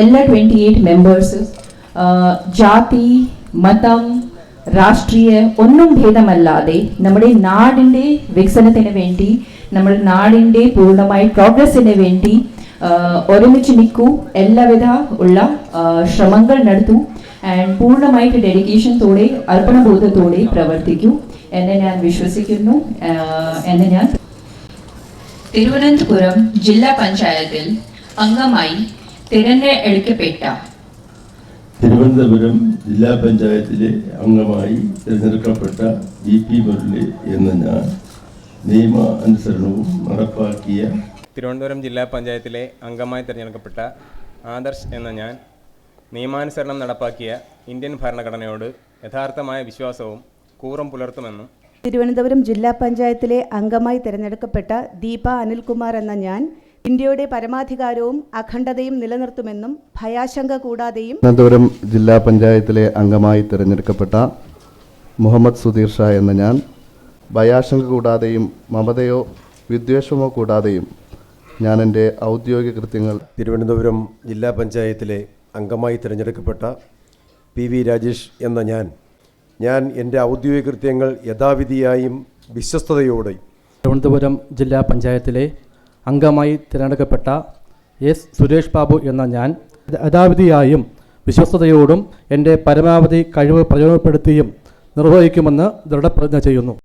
എല്ലാ twenty eight members ജാതി മതം രാഷ്ട്രീയ ഒന്നും ഭേദമല്ലാതെ നമ്മുടെ നാടിന്റെ വികസനത്തിന് വേണ്ടി നമ്മുടെ നാടിന്റെ പൂർണമായി പ്രോഗ്രസ്സിന് വേണ്ടി ഒരുമിച്ച് നിൽക്കൂ. എല്ലാവിധ ഉള്ള ശ്രമങ്ങൾ നടത്തൂ. ആൻഡ് പൂർണമായിട്ട് ഡെഡിക്കേഷൻത്തോടെ അർപ്പണബോധത്തോടെ പ്രവർത്തിക്കൂ. എന്ന് ഞാൻ വിശ്വസിക്കുന്നു. എന്ന് ഞാൻ തിരുവനന്തപുരം ജില്ലാ പഞ്ചായത്തിൽ അംഗമായി തിരഞ്ഞെടുക്കപ്പെട്ട തിരുവനന്തപുരം ജില്ലാ പഞ്ചായത്തിലെ അംഗമായി തിരഞ്ഞെടുക്കപ്പെട്ട ജി പി മുരളി എന്ന ഞാൻ നിയമ അനുസരണവും നടപ്പാക്കിയ തിരുവനന്തപുരം ജില്ലാ പഞ്ചായത്തിലെ അംഗമായി തിരഞ്ഞെടുക്കപ്പെട്ട ആദർശ് എന്ന ഞാൻ നിയമാനുസരണം നടപ്പാക്കിയ ഇന്ത്യൻ ഭരണഘടനയോട് യഥാർത്ഥമായ വിശ്വാസവും കൂറും പുലർത്തുമെന്നും തിരുവനന്തപുരം ജില്ലാ പഞ്ചായത്തിലെ അംഗമായി തിരഞ്ഞെടുക്കപ്പെട്ട ദീപ അനിൽകുമാർ എന്ന ഞാൻ ഇന്ത്യയുടെ പരമാധികാരവും അഖണ്ഡതയും നിലനിർത്തുമെന്നും ഭയാശങ്ക കൂടാതെയും തിരുവനന്തപുരം ജില്ലാ പഞ്ചായത്തിലെ അംഗമായി തിരഞ്ഞെടുക്കപ്പെട്ട മുഹമ്മദ് സുധീർ ഷാ എന്ന ഞാൻ ഭയാശങ്ക കൂടാതെയും മമതയോ വിദ്വേഷമോ കൂടാതെയും ഞാൻ എന്റെ ഔദ്യോഗിക കൃത്യങ്ങൾ തിരുവനന്തപുരം ജില്ലാ പഞ്ചായത്തിലെ അംഗമായി തിരഞ്ഞെടുക്കപ്പെട്ട പി വി രാജേഷ് എന്ന ഞാൻ. ഞാൻ എന്റെ ഔദ്യോഗിക കൃത്യങ്ങൾ യഥാവിധിയായും വിശ്വസ്തയോടെയും തിരുവനന്തപുരം ജില്ലാ പഞ്ചായത്തിലെ അംഗമായി തിരഞ്ഞെടുക്കപ്പെട്ട എസ് സുരേഷ് ബാബു എന്ന ഞാൻ യഥാവിധിയായും വിശ്വസ്തയോടും എന്റെ പരമാവധി കഴിവ് പ്രയോജനപ്പെടുത്തിയും നിർവഹിക്കുമെന്ന് ദൃഢപ്രതിജ്ഞ ചെയ്യുന്നു.